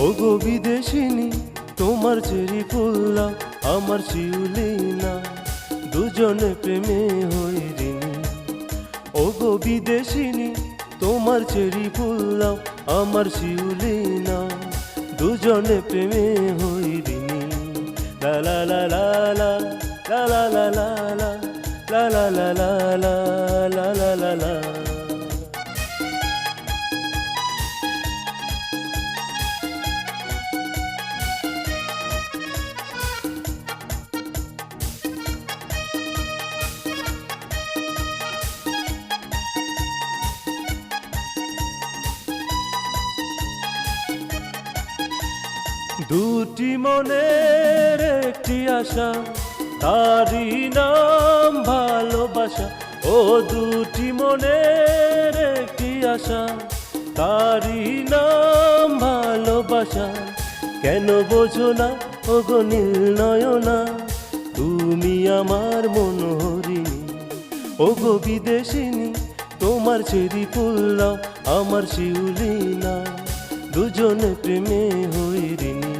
ও গো বিদেশিনী তোমার চেরি ফুল্লা আমার শিউলি না দুজনে প্রেমে হইরিনি ও গো বিদেশিনী তোমার চেরি ফুল্লা আমার শিউলি না দুজনে প্রেমে হইরিনি লা লা লা লা লা লা লা লা লা লা লা লা লা লা লা লা লা লা দুটি মনের একটি আশা তারি নাম ভালোবাসা। ও দুটি মনের একটি আশা তারি নাম ভালোবাসা। কেন বোঝো না ও গো নয়না তুমি আমার মনোহরিণী ও গো বিদেশিনী, তোমার চেরি ফুল্লা আমার শিউলি না। দুজনে প্রেমে লা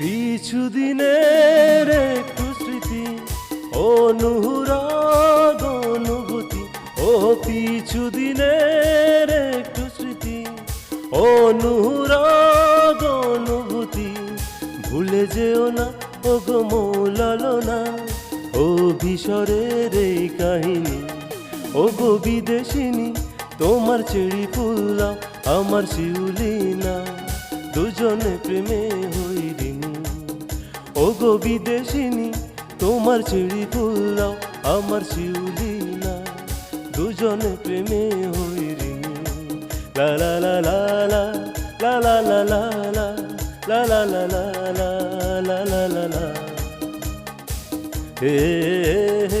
কিছুদিনের একটু স্মৃতি, অনুরাগ, অনুভূতি, ও কিছুদিনের একটু স্মৃতি, অনুরাগ, অনুভূতি। ভুলে যেও না ও গো মৌলালনা ও ভিসরের এই কাহিনী। ও গো বিদেশিনী, তোমার চেড়ি ফুল্লা আমার শিউলি না দুজনে প্রেমে হইরিনি ও গো বিদেশিনী তোমার চেড়ি ফুল্লাও আমার শিউলি না দুজন প্রেমে হইরিনি লা লা লা লা লা লা লা লা লা লা লা লা লা লা লা লা লা লা লা হে